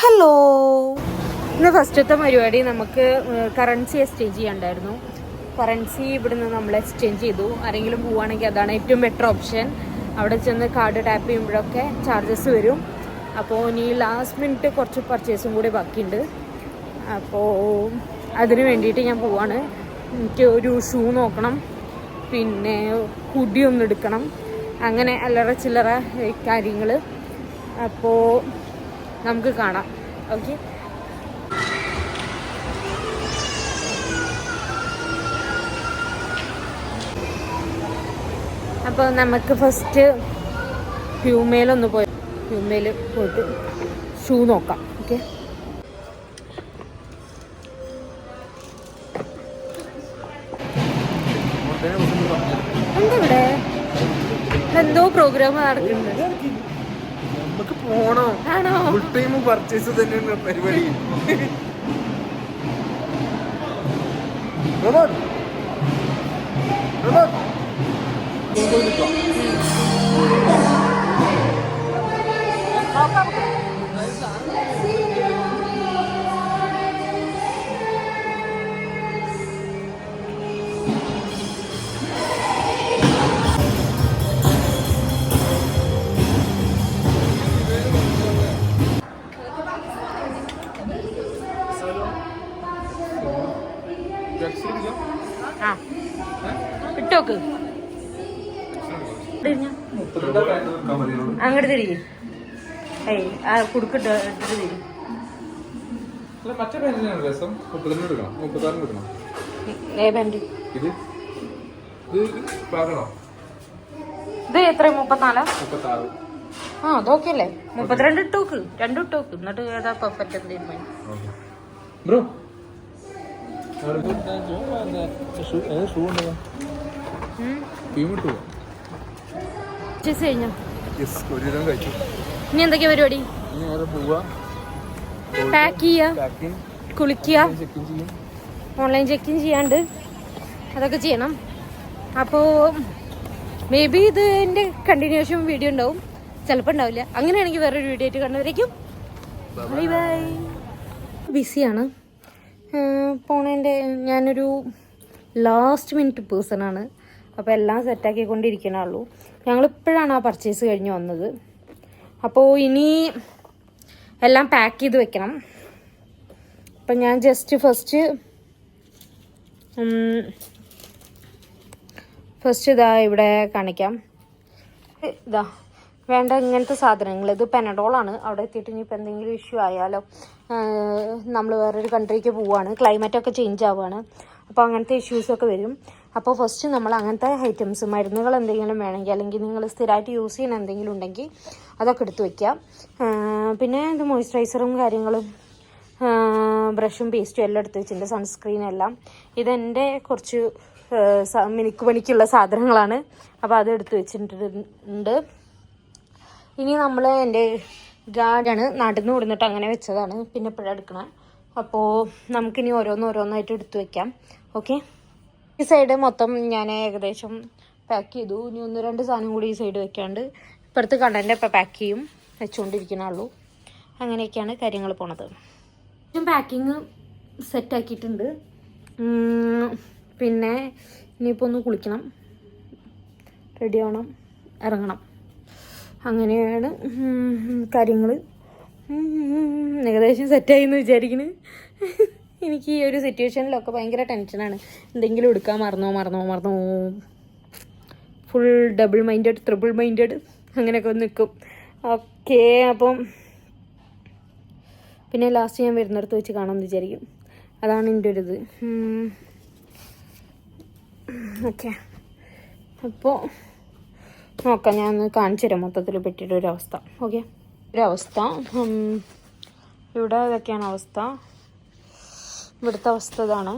Hello ഇന്ന് ഫസ്റ്റത്തെ പരിപാടി നമുക്ക് കറൻസി എക്സ്ചേഞ്ച് ചെയ്യണ്ടായിരുന്നു കറൻസി ഇവിടുന്ന് നമ്മൾ എക്സ്ചേഞ്ച് ചെയ്തു. ആരെങ്കിലും പോവുകയാണെങ്കിൽ അതാണ് ഏറ്റവും ബെറ്റർ ഓപ്ഷൻ അവിടെ ചെന്ന് കാർഡ് ടാപ്പ് ചെയ്യുമ്പോഴൊക്കെ ചാർജസ് വരും. അപ്പോൾ ഇനി ലാസ്റ്റ് മിനിറ്റ് കുറച്ച് പർച്ചേസും കൂടി ബാക്കിയുണ്ട്. അപ്പോൾ അതിന് വേണ്ടിയിട്ട് ഞാൻ പോവാണ്. എനിക്ക് ഒരു ഷൂ നോക്കണം. പിന്നെ ഒന്ന് എടുക്കണം. അങ്ങനെ അല്ലറ ചില്ലറ കാര്യങ്ങൾ അപ്പോൾ നമുക്ക് കാണാം. ഓക്കെ അപ്പോൾ നമുക്ക് ഫസ്റ്റ് ഹ്യൂമേലൊന്ന് പോയി. ഹ്യൂമേൽ പോയിട്ട് ഷൂ നോക്കാം. ഓക്കെ എന്താ ഇവിടെ? എന്തോ പ്രോഗ്രാം നടക്കുന്നുണ്ട്. ആണോ? ഫുൾ ടൈം പർച്ചേസ് തന്നെയാണ് പരിപാടി. റോബോട്ട് റോബോട്ട് ആ. ഇട്ടോക്ക്. അങ്ങോട്ട് തിരികെ. ഏയ് ആ കുടുക്കിട്ട് ഇട്ടിട്ട് തിരി മറ്റേ പാന്റിനാണ് രസം. മുപ്പത്തിരണ്ട് എടുക്കണം. മുപ്പത്താറിന് എടുക്കണം. ഏ പാന്റ് ഇത്? ഇത് പാകണോ ഇത് എത്ര മുപ്പത്തിനാലാ? മുപ്പത്താറ്. ആ അതൊക്കെ അല്ലേ? മുപ്പത്തിരണ്ട് ഇട്ടോക്ക്. രണ്ടും ഇട്ടോക്ക്. എന്നിട്ട് ഏതാ പെർഫെക്റ്റ് തീരുമാനം ബ്രോ ഷൂ ഉണ്ടോ ടീം ഇട്ടു പർച്ചേസ് കഴിഞ്ഞോ യെസ് ഒരു വിധം കഴിച്ചു ഇനി എന്തൊക്കെയാ പരിപാടി? പാക്ക് ചെയ്യുക കുളിക്കുക. ഓൺലൈൻ ചെക്കിങ് ചെയ്യാണ്ട് അതൊക്കെ ചെയ്യണം. അപ്പോൾ മേ ബി ഇതിന്റെ കണ്ടിന്യൂഷൻ വീഡിയോ ഉണ്ടാവും. ചിലപ്പോ ഉണ്ടാവില്ല. അങ്ങനെയാണെങ്കിൽ വേറൊരു വീഡിയോ ആയിട്ട് കണ്ടുവരേക്കും ബൈ ബൈ ബിസിയാണ് പോണേന്റെ ഞാനൊരു ലാസ്റ്റ് മിനിറ്റ് പേഴ്സൺ ആണ്. അപ്പോൾ എല്ലാം സെറ്റാക്കിക്കൊണ്ടിരിക്കണുള്ളൂ ഞങ്ങളിപ്പോഴാണ് ആ പർച്ചേസ് കഴിഞ്ഞ് വന്നത്. അപ്പോൾ ഇനി എല്ലാം പാക്ക് ചെയ്ത് വെക്കണം. അപ്പം ഞാൻ ജസ്റ്റ് ഫസ്റ്റ് ഫസ്റ്റ് ഇതാ ഇവിടെ കാണിക്കാം. ഇതാ വേണ്ട ഇങ്ങനത്തെ സാധനങ്ങൾ. ഇത് പെനഡോളാണ് അവിടെ എത്തിയിട്ട് ഇനിയിപ്പോൾ എന്തെങ്കിലും ഇഷ്യൂ ആയാലോ. നമ്മൾ വേറൊരു കൺട്രിക്ക് പോവുകയാണ് ക്ലൈമറ്റൊക്കെ ചേഞ്ച് ആവുകയാണ് അപ്പോൾ അങ്ങനത്തെ ഇഷ്യൂസൊക്കെ വരും. അപ്പോൾ ഫസ്റ്റ് നമ്മൾ അങ്ങനത്തെ ഐറ്റംസ് മരുന്നുകൾ എന്തെങ്കിലും വേണമെങ്കിൽ അല്ലെങ്കിൽ നിങ്ങൾ സ്ഥിരമായിട്ട് യൂസ് ചെയ്യുന്ന എന്തെങ്കിലും ഉണ്ടെങ്കിൽ അതൊക്കെ എടുത്തു വയ്ക്കാം പിന്നെ ഇത് മോയ്സ്ചറൈസറും കാര്യങ്ങളും ബ്രഷും പേസ്റ്റും എല്ലാം എടുത്ത് വെച്ചിട്ടുണ്ട്. സൺസ്ക്രീൻ എല്ലാം. ഇതെന്റെ കുറച്ച് മിനിക്ക് പണിക്കുള്ള സാധനങ്ങളാണ്. അപ്പോൾ അത് എടുത്ത് വെച്ചിട്ടുണ്ട്. ഇനി നമ്മൾ എന്റെ ഗാർഡാണ് നടന്നു കൊടുത്തിട്ട് അങ്ങനെ വെച്ചതാണ്. പിന്നെ ഇപ്പോഴും എടുക്കണം. അപ്പോൾ നമുക്കിനി ഓരോന്ന് ഓരോന്നായിട്ട് എടുത്ത് വെക്കാം. ഓക്കെ? ഈ സൈഡ് മൊത്തം ഞാൻ ഏകദേശം പാക്ക് ചെയ്തു. ഇനി ഒന്ന് രണ്ട് സാധനം കൂടി ഈ സൈഡ് വെക്കാണ്ട് ഇപ്പുറത്ത് കണ്ടന്റെ ഇപ്പം പാക്ക് ചെയ്യും. വെച്ചുകൊണ്ടിരിക്കണുള്ളൂ അങ്ങനെയൊക്കെയാണ് കാര്യങ്ങൾ പോണത്. ഞാൻ പാക്കിങ് സെറ്റാക്കിയിട്ടുണ്ട് പിന്നെ ഇനിയിപ്പോൾ ഒന്ന് കുളിക്കണം. റെഡി ആവണം. ഇറങ്ങണം. അങ്ങനെയാണ് കാര്യങ്ങൾ ഏകദേശം സെറ്റായി എന്ന് വിചാരിക്കുന്നു എനിക്ക് ഈ ഒരു സിറ്റുവേഷനിലൊക്കെ ഭയങ്കര ടെൻഷനാണ് എന്തെങ്കിലും എടുക്കാൻ മറന്നോ മറന്നോ മറന്നോ. Full double minded triple minded അങ്ങനെയൊക്കെ നിൽക്കും ഓക്കെ അപ്പം പിന്നെ ലാസ്റ്റ് ഞാൻ വരുന്നിടത്ത് വെച്ച് കാണാമെന്ന് വിചാരിക്കും. അതാണ് എന്റെ ഒരു ഇത് ഓക്കെ അപ്പോൾ നോക്കാം ഞാൻ ഒന്ന് കാണിച്ചു തരാം. മൊത്തത്തിൽ പറ്റിയിട്ട് ഒരു അവസ്ഥ. ഓക്കെ? ഒരവസ്ഥ. ഇവിടെ ഇതൊക്കെയാണ് അവസ്ഥ. ഇവിടുത്തെ അവസ്ഥ ഇതാണ്.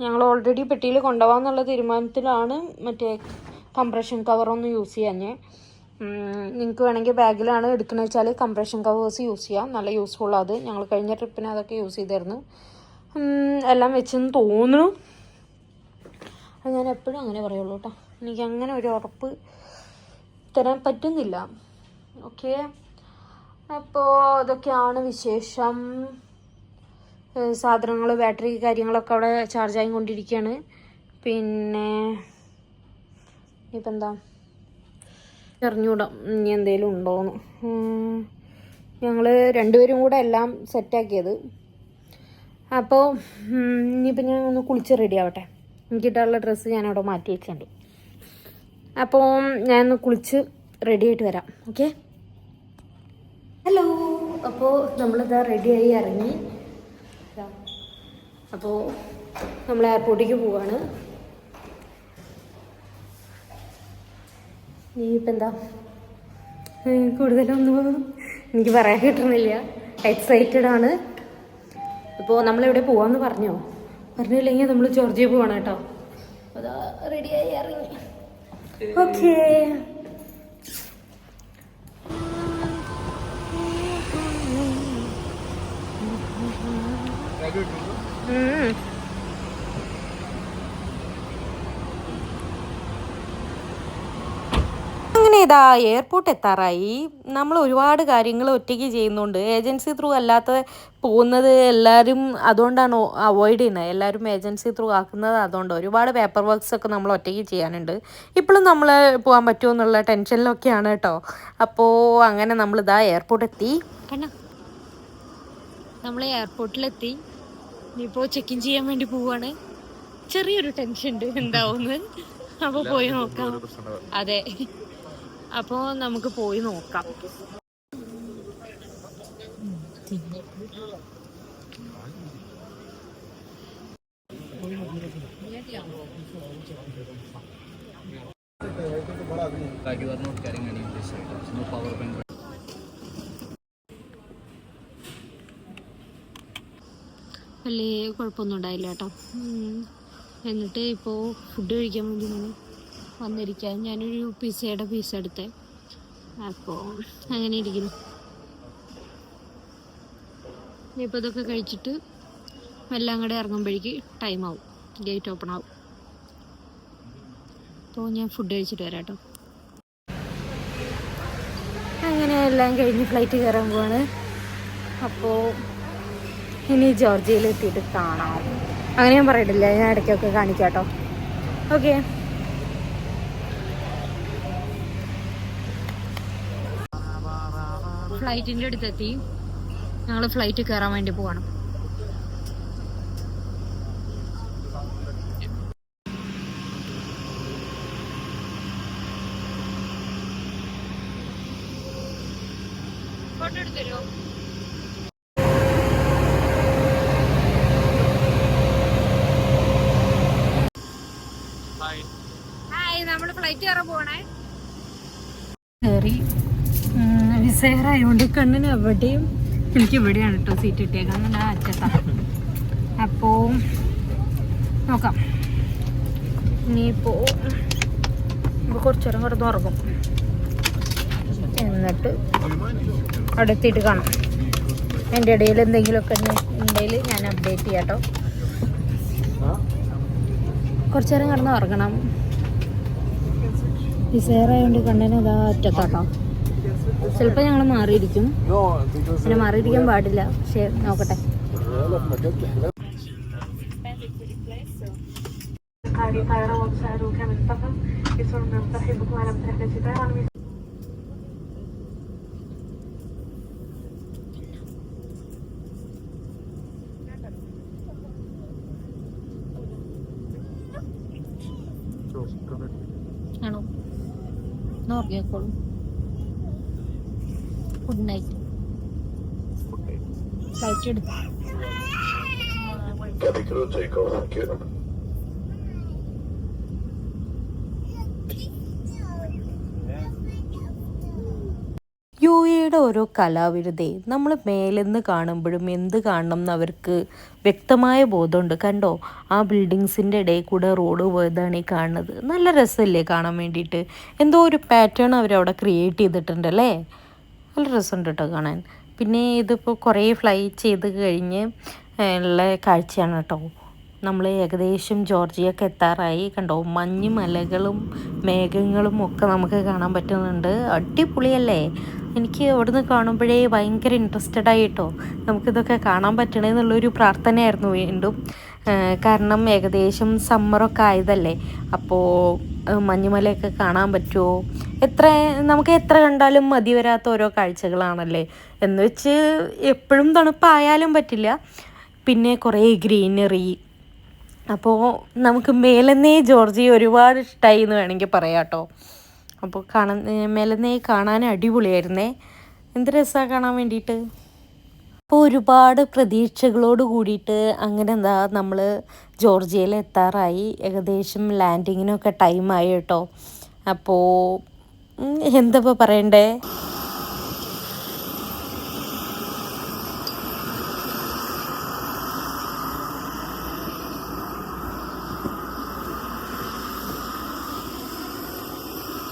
ഞങ്ങൾ ഓൾറെഡി പെട്ടിയിൽ കൊണ്ടുപോകാമെന്നുള്ള തീരുമാനത്തിലാണ് മറ്റേ കംപ്രഷൻ കവറൊന്നും യൂസ് ചെയ്യാഞ്ഞ്. നിങ്ങൾക്ക് വേണമെങ്കിൽ ബാഗിലാണ് എടുക്കുന്നത് വെച്ചാൽ കംപ്രഷൻ കവേഴ്സ് യൂസ് ചെയ്യാം. നല്ല യൂസ്ഫുൾ അത്. ഞങ്ങൾ കഴിഞ്ഞ ട്രിപ്പിന് അതൊക്കെ യൂസ് ചെയ്തിരുന്നു. എല്ലാം വെച്ചെന്ന് തോന്നുന്നു. അത് ഞാൻ എപ്പോഴും അങ്ങനെ പറയുള്ളൂ കേട്ടോ. എനിക്ക് അങ്ങനെ ഒരു ഉറപ്പ് തരാൻ പറ്റുന്നില്ല. ഓക്കെ അപ്പോൾ അതൊക്കെയാണ് വിശേഷം. സാധനങ്ങൾ ബാറ്ററി കാര്യങ്ങളൊക്കെ അവിടെ ചാർജ് ആയിക്കൊണ്ടിരിക്കുകയാണ് പിന്നെ ഇപ്പം എന്താ? അറിഞ്ഞൂടാം. ഇനി എന്തേലും ഉണ്ടോന്ന്. ഞങ്ങൾ രണ്ടുപേരും കൂടെ എല്ലാം സെറ്റാക്കിയത് അപ്പോൾ ഇനിയിപ്പോൾ ഞാൻ ഒന്ന് കുളിച്ച് റെഡി ആവട്ടെ. എനിക്കിട്ടുള്ള ഡ്രസ്സ് ഞാനവിടെ മാറ്റി വെച്ചിട്ടുണ്ട്. അപ്പോൾ ഞാൻ ഒന്ന് കുളിച്ച് റെഡി ആയിട്ട് വരാം. ഓക്കെ ഹലോ അപ്പോൾ നമ്മളിതാ റെഡിയായി ഇറങ്ങി. അപ്പോൾ നമ്മൾ എയർപോർട്ടിലേക്ക് പോവാണ്. ഇനിയിപ്പോൾ എന്താ? കൂടുതലൊന്നും എനിക്ക് പറയാൻ കിട്ടുന്നില്ല. എക്സൈറ്റഡ് ആണ്. അപ്പോൾ നമ്മളെവിടെ പോവാമെന്ന് പറഞ്ഞോ? പറഞ്ഞില്ലെങ്കിൽ നമ്മൾ ജോർജിയ പോവാണ് കേട്ടോ. അതാ റെഡിയായി ഇറങ്ങി. ഓക്കേ ഉം. അങ്ങനെ ഇതാ എയർപോർട്ട് എത്താറായി. നമ്മൾ ഒരുപാട് കാര്യങ്ങൾ ഒറ്റയ്ക്ക് ചെയ്യുന്നുണ്ട്. ഏജൻസി ത്രൂ അല്ലാത്ത പോകുന്നത് എല്ലാവരും അതുകൊണ്ടാണ് അവോയ്ഡ് ചെയ്യുന്നത് എല്ലാവരും ഏജൻസി ത്രൂ ആക്കുന്നത് അതുകൊണ്ട് ഒരുപാട് പേപ്പർ വർക്ക്സ് ഒക്കെ നമ്മൾ ഒറ്റയ്ക്ക് ചെയ്യാനുണ്ട്. ഇപ്പോഴും നമ്മൾ പോകാൻ പറ്റുമോ എന്നുള്ള ടെൻഷനിലൊക്കെയാണ് കേട്ടോ അപ്പോൾ അങ്ങനെ നമ്മൾ നമ്മളിതാ എയർപോർട്ട് എത്തി. നമ്മൾ എയർപോർട്ടിലെത്തി ഇനിയിപ്പോൾ ചെക്ക് ഇൻ ചെയ്യാൻ വേണ്ടി പോവാണ്. ചെറിയൊരു ടെൻഷൻ ഉണ്ട് എന്താവുന്ന്. അപ്പോൾ പോയി നോക്കാം. അതെ. അപ്പോൾ നമുക്ക് പോയി നോക്കാം. power വലിയ കുഴപ്പമൊന്നും ഉണ്ടായില്ല കേട്ടോ. എന്നിട്ട് ഇപ്പോ ഫുഡ് കഴിക്കാൻ വേണ്ടി ഇങ്ങനെ വന്നിരിക്കുക ഞാനൊരു പിസയുടെ പീസ് എടുത്തേ. അപ്പോൾ അങ്ങനെ ഇരിക്കുന്നു. ഇനിയിപ്പോൾ ഇതൊക്കെ കഴിച്ചിട്ട് എല്ലാം കൂടെ ഇറങ്ങുമ്പോഴേക്ക് ടൈം ആവും. ഗേറ്റ് ഓപ്പൺ ആവും. അപ്പോൾ ഞാൻ ഫുഡ് കഴിച്ചിട്ട് വരാം കേട്ടോ. അങ്ങനെ എല്ലാം കഴിഞ്ഞ് ഫ്ലൈറ്റ് കയറാൻ പോവാണ്. അപ്പോൾ ഇനി ജോർജിയയിൽ എത്തിയിട്ട് കാണാം. അങ്ങനെ ഞാൻ പറയട്ടില്ല ഞാൻ ഇടയ്ക്കൊക്കെ കാണിക്കാം കേട്ടോ. ഓക്കെ ഫ്ലൈറ്റിന്റെ അടുത്തെത്തി. ഞങ്ങൾ ഫ്ലൈറ്റ് കയറാൻ വേണ്ടി പോവാണ്. ഫോട്ടോ എടുത്തരുമോ ഹായ് നമ്മൾ ഫ്ലൈറ്റ് കയറാൻ പോണേ വിസയറായതുകൊണ്ട് കണ്ണിന് എവിടെയും എനിക്ക് ഇവിടെയാണ് കേട്ടോ സീറ്റ് കിട്ടിയേക്കാൻ ആ അറ്റത്താ. അപ്പോൾ നോക്കാം. ഇനിയിപ്പോൾ ഇപ്പോൾ കുറച്ചു നേരം കിടന്ന് ഉറങ്ങും. എന്നിട്ട് അടുത്തിട്ട് കാണാം. എന്റെ ഇടയിൽ എന്തെങ്കിലുമൊക്കെ ഉണ്ടെങ്കിൽ ഞാൻ അപ്ഡേറ്റ് ചെയ്യാം കേട്ടോ കുറച്ചു നേരം കിടന്ന് ഉറങ്ങണം. ഡിസൈറായതുകൊണ്ട് കണ്ണിന് അതാ അറ്റത്താട്ടോ ചിലപ്പോൾ ഞങ്ങൾ മാറിയിരിക്കും. അങ്ങനെ മാറിയിരിക്കാൻ പാടില്ല. പക്ഷെ നോക്കട്ടെ. ആണോ? ഉറങ്ങിക്കോളൂ. Good night flight get you എയുടെ ഓരോ കലാവിരുതേ നമ്മൾ മേലെന്ന് കാണുമ്പോഴും എന്ത് കാണണം എന്ന് അവർക്ക് വ്യക്തമായ ബോധമുണ്ട്. കണ്ടോ? ആ ബിൽഡിങ്സിന്റെ ഇടയിൽ കൂടെ റോഡ് പോയതാണ് ഈ കാണുന്നത്. നല്ല രസമല്ലേ കാണാൻ വേണ്ടിയിട്ട്? എന്തോ ഒരു പാറ്റേൺ അവരവിടെ ക്രിയേറ്റ് ചെയ്തിട്ടുണ്ട് അല്ലേ? നല്ല രസമുണ്ട് കേട്ടോ കാണാൻ. പിന്നെ ഇതിപ്പോൾ കുറേ ഫ്ലൈ ചെയ്ത് കഴിഞ്ഞ് ഉള്ള കാഴ്ചയാണ് കേട്ടോ നമ്മൾ ഏകദേശം ജോർജിയൊക്കെ എത്താറായി. കണ്ടോ മഞ്ഞ് മലകളും മേഘങ്ങളും ഒക്കെ നമുക്ക് കാണാൻ പറ്റുന്നുണ്ട്. അടിപൊളിയല്ലേ? എനിക്ക് അവിടുന്ന് കാണുമ്പോഴേ ഭയങ്കര ഇൻട്രസ്റ്റഡ് ആയിട്ടോ. നമുക്കിതൊക്കെ കാണാൻ പറ്റണേ എന്നുള്ളൊരു പ്രാർത്ഥനയായിരുന്നു വീണ്ടും. കാരണം ഏകദേശം സമ്മറൊക്കെ ആയതല്ലേ. അപ്പോൾ മഞ്ഞുമലയൊക്കെ കാണാൻ പറ്റുമോ എത്ര നമുക്ക് എത്ര കണ്ടാലും മതി വരാത്ത ഓരോ കാഴ്ചകളാണല്ലേ. എന്ന് വെച്ച് എപ്പോഴും തണുപ്പായാലും പറ്റില്ല. പിന്നെ കുറേ ഗ്രീനറി. അപ്പോൾ നമുക്ക് മേലെന്നേ ജോർജി ഒരുപാട് ഇഷ്ടമായി എന്ന് വേണമെങ്കിൽ പറയാം കേട്ടോ. അപ്പോൾ കാണാൻ മേലെന്നേ കാണാൻ അടിപൊളിയായിരുന്നേ. എന്ത് രസമാണ് കാണാൻ വേണ്ടിയിട്ട്. അപ്പോൾ ഒരുപാട് പ്രതീക്ഷകളോട് കൂടിയിട്ട് അങ്ങനെ എന്താ നമ്മൾ ജോർജിയയിൽ എത്താറായി ഏകദേശം ലാൻഡിങ്ങിനൊക്കെ ടൈമായി കേട്ടോ. അപ്പോൾ ഉം, എന്താ ഇപ്പോൾ പറയണ്ടേ?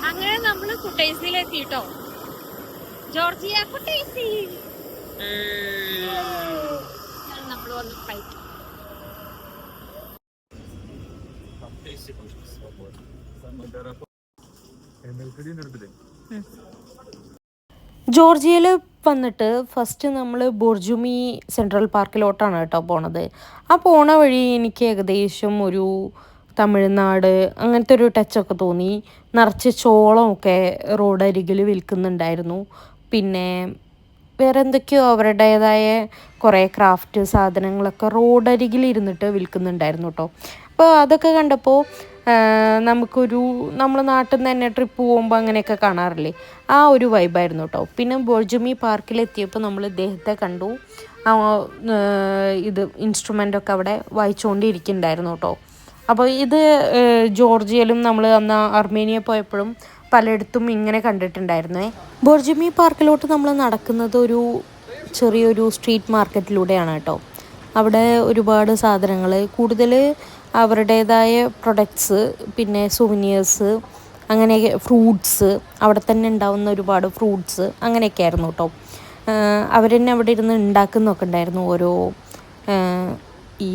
അങ്ങനെ നമ്മൾ കുട്ടേസിലെത്തി കേട്ടോ. Georgia Kutaisi. നമ്മൾ വന്ന് ഫ്ലൈറ്റ് ജോർജിയയിൽ വന്നിട്ട് ഫസ്റ്റ് നമ്മൾ ബോർജുമി സെൻട്രൽ പാർക്കിലോട്ടാണ് കേട്ടോ പോണത്. ആ പോണ വഴി എനിക്ക് ഏകദേശം ഒരു തമിഴ്നാട് അങ്ങനത്തെ ഒരു ടച്ചൊക്കെ തോന്നി. നിറച്ച് ചോളമൊക്കെ റോഡരികിൽ വിൽക്കുന്നുണ്ടായിരുന്നു. പിന്നെ വേറെ എന്തൊക്കെയോ അവരുടേതായ കുറേ ക്രാഫ്റ്റ് സാധനങ്ങളൊക്കെ റോഡരികിൽ ഇരുന്നിട്ട് വിൽക്കുന്നുണ്ടായിരുന്നു കേട്ടോ. അപ്പോൾ അതൊക്കെ കണ്ടപ്പോൾ നമുക്കൊരു നമ്മൾ നാട്ടിൽ നിന്ന് തന്നെ ട്രിപ്പ് പോകുമ്പോൾ അങ്ങനെയൊക്കെ കാണാറില്ലേ? ആ ഒരു വൈബായിരുന്നു കേട്ടോ പിന്നെ ബോർജുമി പാർക്കിലെത്തിയപ്പോൾ നമ്മൾ ഇദ്ദേഹത്തെ കണ്ടു. ആ, ഇത് ഇൻസ്ട്രുമെന്റ് ഒക്കെ അവിടെ വായിച്ചുകൊണ്ടിരിക്കുന്നുണ്ടായിരുന്നു കേട്ടോ അപ്പോൾ ഇത് ജോർജിയയിലും നമ്മൾ അന്ന് അർമേനിയ പോയപ്പോഴും പലയിടത്തും ഇങ്ങനെ കണ്ടിട്ടുണ്ടായിരുന്നേ. ബോർജുമി പാർക്കിലോട്ട് നമ്മൾ നടക്കുന്നത് ഒരു ചെറിയൊരു സ്ട്രീറ്റ് മാർക്കറ്റിലൂടെയാണ് കേട്ടോ അവിടെ ഒരുപാട് സാധനങ്ങൾ കൂടുതൽ അവരുടേതായ പ്രൊഡക്ട്സ് പിന്നെ സുവനിയേഴ്സ് അങ്ങനെ ഫ്രൂട്ട്സ് അവിടെ തന്നെ ഉണ്ടാവുന്ന ഒരുപാട് ഫ്രൂട്ട്സ് അങ്ങനെയൊക്കെ ആയിരുന്നു കേട്ടോ അവർ തന്നെ അവിടെ ഇരുന്ന് ഉണ്ടാക്കുന്നൊക്കെ ഉണ്ടായിരുന്നു. ഓരോ ഈ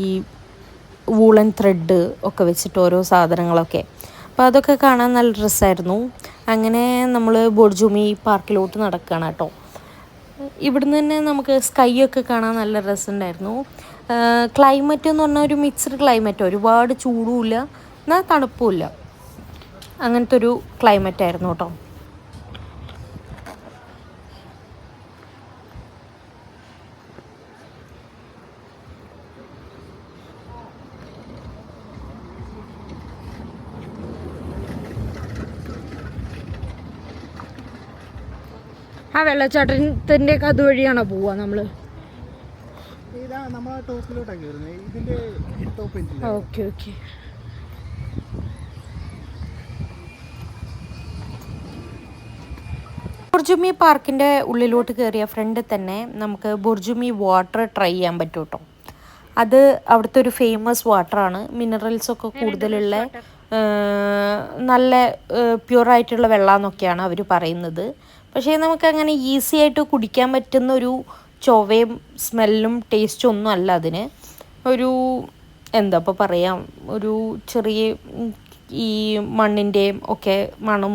വൂളൻ ത്രെഡ് ഒക്കെ വെച്ചിട്ട് ഓരോ സാധനങ്ങളൊക്കെ. അപ്പോൾ അതൊക്കെ കാണാൻ നല്ല രസമായിരുന്നു അങ്ങനെ നമ്മൾ ബോർജുമി പാർക്കിലോട്ട് നടക്കുകയാണ് കേട്ടോ ഇവിടുന്ന് തന്നെ നമുക്ക് സ്കൈ ഒക്കെ കാണാൻ നല്ല രസമുണ്ടായിരുന്നു. ക്ലൈമറ്റ് എന്ന് പറഞ്ഞാൽ ഒരു മിക്സ്ഡ് ക്ലൈമറ്റ് ഒരുപാട് ചൂടുമില്ല എന്നാൽ തണുപ്പുമില്ല. അങ്ങനത്തെ ഒരു ക്ലൈമറ്റ് ആയിരുന്നു കേട്ടോ ആ വെള്ളച്ചാട്ടത്തിന്റെ ഒക്കെ അതുവഴിയാണോ പോവുക നമ്മൾ ഇതാ നമ്മൾ ടോപ്പിലോട്ടാണ് കയറുന്നത് ഇതിന്റെ ടോപ്പ് എൻഡിൽ ഓക്കെ ഓക്കെ ബുർജുമി പാർക്കിന്റെ ഉള്ളിലോട്ട് കയറിയ ഫ്രണ്ട് തന്നെ നമുക്ക് ബുർജുമി വാട്ടർ ട്രൈ ചെയ്യാൻ പറ്റും കേട്ടോ അത് അവിടുത്തെ ഒരു ഫേമസ് വാട്ടറാണ് മിനറൽസ് ഒക്കെ കൂടുതലുള്ള നല്ല പ്യുവറായിട്ടുള്ള വെള്ളമെന്നൊക്കെയാണ് അവർ പറയുന്നത്. പക്ഷേ നമുക്കങ്ങനെ ഈസി ആയിട്ട് കുടിക്കാൻ പറ്റുന്ന ഒരു ചൊവയും സ്മെല്ലും ടേസ്റ്റും ഒന്നും അല്ല അതിന്. ഒരു എന്താ ഇപ്പോൾ പറയാം ഒരു ചെറിയ ഈ മണ്ണിന്റെയും ഒക്കെ മണം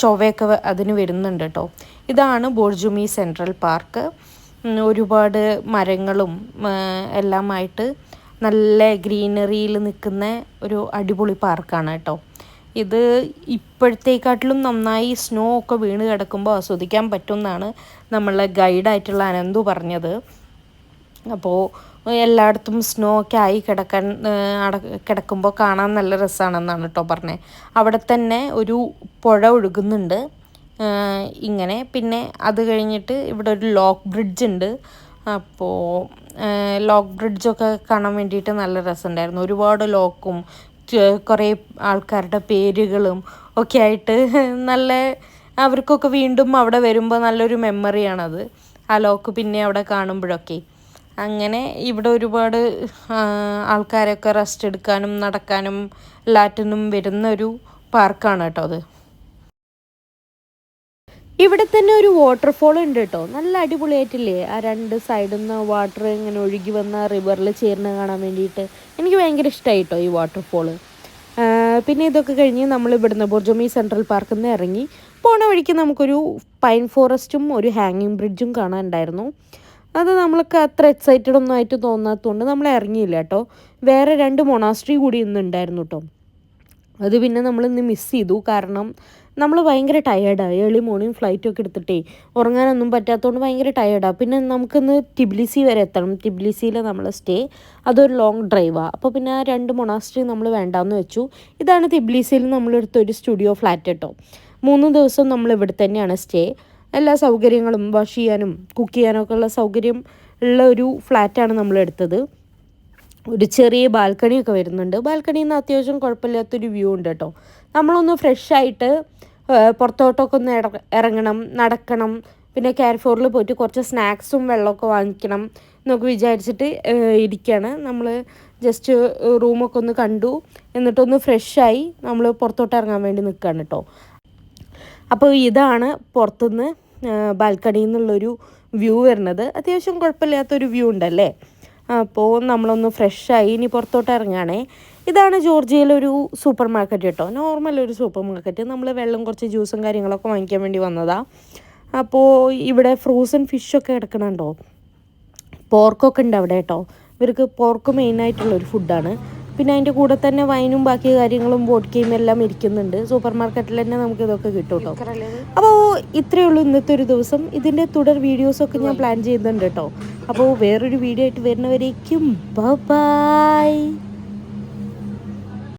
ചൊവയൊക്കെ അതിന് വരുന്നുണ്ട് കേട്ടോ ഇതാണ് ബോർജുമി സെൻട്രൽ പാർക്ക്. ഒരുപാട് മരങ്ങളും എല്ലാമായിട്ട് നല്ല ഗ്രീനറിയിൽ നിൽക്കുന്ന ഒരു അടിപൊളി പാർക്കാണ് കേട്ടോ ഇത് ഇപ്പോഴത്തേക്കാട്ടിലും നന്നായി സ്നോ ഒക്കെ വീണ് കിടക്കുമ്പോൾ ആസ്വദിക്കാൻ പറ്റും എന്നാണ് നമ്മളെ ഗൈഡായിട്ടുള്ള അനന്തു പറഞ്ഞത്. അപ്പോൾ എല്ലായിടത്തും സ്നോ ഒക്കെ ആയി കിടക്കാൻ കിടക്കുമ്പോൾ കാണാൻ നല്ല രസമാണെന്നാണ് കേട്ടോ പറഞ്ഞത് അവിടെ തന്നെ ഒരു പുഴ ഒഴുകുന്നുണ്ട്. ഇങ്ങനെ. പിന്നെ അത് കഴിഞ്ഞിട്ട് ഇവിടെ ഒരു ലോക്ക് ബ്രിഡ്ജ് ഉണ്ട്. അപ്പോൾ ലോക്ക് ബ്രിഡ്ജൊക്കെ കാണാൻ വേണ്ടിയിട്ട് നല്ല രസമുണ്ടായിരുന്നു. ഒരുപാട് ലോക്കും കുറേ ആൾക്കാരുടെ പേരുകളും ഒക്കെ ആയിട്ട് നല്ല അവർക്കൊക്കെ വീണ്ടും അവിടെ വരുമ്പോൾ നല്ലൊരു മെമ്മറിയാണത്. ആ ലോക്ക് പിന്നെ അവിടെ കാണുമ്പോഴൊക്കെ. അങ്ങനെ ഇവിടെ ഒരുപാട് ആൾക്കാരൊക്കെ റെസ്റ്റ് എടുക്കാനും നടക്കാനും എല്ലാറ്റിനും വരുന്ന ഒരു പാർക്കാണ് കേട്ടോ അത്. ഇവിടെ തന്നെ ഒരു വാട്ടർഫോൾ ഉണ്ട് കേട്ടോ. നല്ല അടിപൊളിയായിട്ടില്ലേ? ആ രണ്ട് സൈഡിൽ നിന്ന് വാട്ടർ ഇങ്ങനെ ഒഴുകി വന്ന റിവറിൽ ചേർന്ന് കാണാൻ വേണ്ടിയിട്ട്. എനിക്ക് ഭയങ്കര ഇഷ്ടമായി കേട്ടോ ഈ വാട്ടർഫോൾ പിന്നെ ഇതൊക്കെ കഴിഞ്ഞ് നമ്മൾ ഇവിടുന്ന് ബുർജമി സെൻട്രൽ പാർക്കിൽ നിന്ന് ഇറങ്ങി. പോണ വഴിക്ക് നമുക്കൊരു പൈൻ ഫോറസ്റ്റും ഒരു ഹാങ്ങിങ് ബ്രിഡ്ജും കാണാനുണ്ടായിരുന്നു. അത് നമ്മൾക്ക് അത്ര എക്സൈറ്റഡ് ഒന്നും ആയിട്ട് തോന്നാത്തതുകൊണ്ട് നമ്മൾ ഇറങ്ങിയില്ല കേട്ടോ വേറെ രണ്ട് മൊണാസ്ട്രി കൂടി ഇന്നുണ്ടായിരുന്നു കേട്ടോ അത് പിന്നെ നമ്മൾ ഇന്ന് മിസ് ചെയ്തു. കാരണം നമ്മൾ ഭയങ്കര ടയേർഡാണ് ഏർലി മോർണിംഗ് ഫ്ലൈറ്റൊക്കെ എടുത്തിട്ടേ ഉറങ്ങാനൊന്നും പറ്റാത്തതുകൊണ്ട് ഭയങ്കര ടയേർഡാണ് പിന്നെ നമുക്കിന്ന് ടിബ്ലിസി വരെ എത്തണം. ടിബ്ലിസിയിൽ നമ്മൾ സ്റ്റേ അതൊരു ലോങ് ഡ്രൈവാണ് അപ്പോൾ പിന്നെ ആ രണ്ട് മൊണാസ്ട്രി നമ്മൾ വേണ്ടാന്ന് വെച്ചു. ഇതാണ് ടിബ്ലിസിയിൽ നമ്മളെടുത്ത ഒരു സ്റ്റുഡിയോ ഫ്ലാറ്റ് കേട്ടോ മൂന്ന് ദിവസം നമ്മൾ ഇവിടെ തന്നെയാണ് സ്റ്റേ എല്ലാ സൗകര്യങ്ങളും വാഷ് ചെയ്യാനും കുക്ക് ചെയ്യാനൊക്കെ ഉള്ള സൗകര്യം ഉള്ള ഒരു ഫ്ലാറ്റാണ് നമ്മൾ എടുത്തത് ഒരു ചെറിയ ബാൽക്കണിയൊക്കെ വരുന്നുണ്ട്. ബാൽക്കണിയിൽ നിന്ന് അത്യാവശ്യം കുഴപ്പമില്ലാത്തൊരു വ്യൂ ഉണ്ട് കേട്ടോ. നമ്മളൊന്ന് ഫ്രഷായിട്ട് പുറത്തോട്ടൊക്കെ ഒന്ന് ഇറ- ഇറങ്ങണം നടക്കണം. പിന്നെ കാർഫോറിൽ പോയിട്ട് കുറച്ച് സ്നാക്സും വെള്ളമൊക്കെ വാങ്ങിക്കണം എന്നൊക്കെ വിചാരിച്ചിട്ട് ഇരിക്കുകയാണ് നമ്മൾ ജസ്റ്റ് റൂമൊക്കെ ഒന്ന് കണ്ടു. എന്നിട്ടൊന്ന് ഫ്രഷായി നമ്മൾ പുറത്തോട്ട് ഇറങ്ങാൻ വേണ്ടി നിൽക്കുകയാണ് കേട്ടോ. അപ്പോൾ ഇതാണ് പുറത്തുനിന്ന് ബാൽക്കണിയിൽ നിന്നുള്ളൊരു വ്യൂ വരുന്നത്. അത്യാവശ്യം കുഴപ്പമില്ലാത്തൊരു വ്യൂ ഉണ്ടല്ലേ? അപ്പോൾ നമ്മളൊന്ന് ഫ്രഷായി ഇനി പുറത്തോട്ട് ഇറങ്ങുകയാണേ. ഇതാണ് ജോർജിയയിലൊരു സൂപ്പർ മാർക്കറ്റ് കേട്ടോ. നോർമൽ ഒരു സൂപ്പർ മാർക്കറ്റ്. നമ്മൾ വെള്ളം കുറച്ച് ജ്യൂസും കാര്യങ്ങളൊക്കെ വാങ്ങിക്കാൻ വേണ്ടി വന്നതാണ് അപ്പോൾ ഇവിടെ ഫ്രോസൺ ഫിഷൊക്കെ കിടക്കണുണ്ടോ പോർക്കൊക്കെ ഉണ്ട് അവിടെ കേട്ടോ. ഇവർക്ക് പോർക്ക് മെയിനായിട്ടുള്ളൊരു ഫുഡാണ് പിന്നെ അതിന്റെ കൂടെ തന്നെ വൈനും ബാക്കി കാര്യങ്ങളും വോഡ്ക്കയും എല്ലാം ഇരിക്കുന്നുണ്ട്. സൂപ്പർ മാർക്കറ്റിൽ തന്നെ നമുക്ക് ഇതൊക്കെ കിട്ടും കേട്ടോ അപ്പോൾ ഇത്രയേ ഉള്ളൂ ഇന്നത്തെ ഒരു ദിവസം. ഇതിന്റെ തുടർ വീഡിയോസൊക്കെ ഞാൻ പ്ലാൻ ചെയ്യുന്നുണ്ട് കേട്ടോ അപ്പോൾ വേറൊരു വീഡിയോ ആയിട്ട് വരുന്നവരേക്കും ബൈ